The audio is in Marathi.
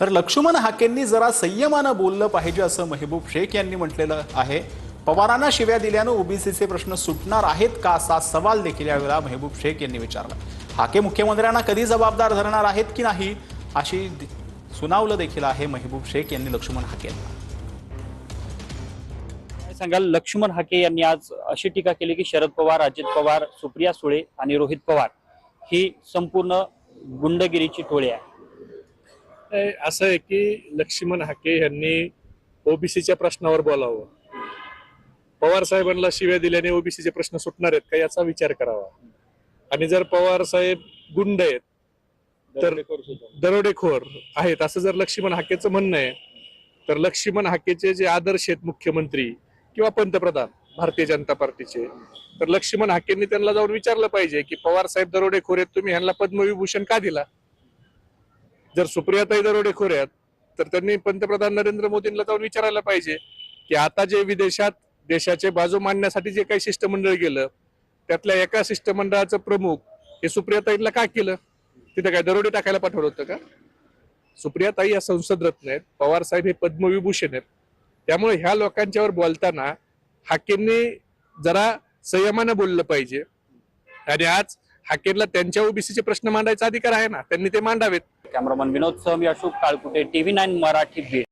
तर लक्ष्मण हाकेंनी जरा संयमानं बोललं पाहिजे असं महबूब शेख यांनी म्हटलेलं आहे. पवारांना शिव्या दिल्यानं ओबीसीचे प्रश्न सुटणार आहेत का असा सवाल देखील यावेळेला महबूब शेख यांनी विचारला. हाके मुख्यमंत्र्यांना कधी जबाबदार धरणार आहेत की नाही अशी सुनावलं देखील आहे महबूब शेख यांनी लक्ष्मण हाके सांगाल? लक्ष्मण हाके यांनी आज अशी टीका केली की शरद पवार अजित पवार सुप्रिया सुळे आणि रोहित पवार ही संपूर्ण गुंडगिरीची टोळी आहे. असं आहे की लक्ष्मण हाके यांनी ओबीसीच्या प्रश्नावर बोलावं. पवार साहेबांना शिव्या दिल्याने ओबीसीचे प्रश्न सुटणार आहेत का याचा विचार करावा. आणि जर पवार साहेब गुंड आहेत तर दरोडेखोर आहेत असं जर लक्ष्मण हाकेचं म्हणणं आहे तर लक्ष्मण हाकेचे जे आदर्श आहेत मुख्यमंत्री किंवा पंतप्रधान भारतीय जनता पार्टीचे तर लक्ष्मण हाकेंनी त्यांना जाऊन विचारलं पाहिजे की पवार साहेब दरोडेखोर आहेत तुम्ही ह्यांना पद्मविभूषण का दिला? जर सुप्रियाताई दरोडेखोर आहेत तर त्यांनी पंतप्रधान नरेंद्र मोदींना जाऊन विचारायला पाहिजे की आता जे विदेशात देशाचे बाजू मांडण्यासाठी जे काही शिष्टमंडळ गेलं त्यातल्या एका शिष्टमंडळाचं प्रमुख हे सुप्रियाताईला का केलं? तिथे काय दरोडे टाकायला पाठवलं होतं का? सुप्रियाताई या संसद रत्न आहेत पवार साहेब हे पद्मविभूषण आहेत. त्यामुळे ह्या लोकांच्यावर बोलताना हाकेंनी जरा संयमानं बोललं पाहिजे. आणि आज हाकेरला त्यांच्या ओबीसीचे प्रश्न मांडायचा अधिकार आहे ना? त्यांनी ते मांडावेत. कॅमेरामन विनोद सह अशोक काळकुटे टीव्ही नाईन मराठी बीड.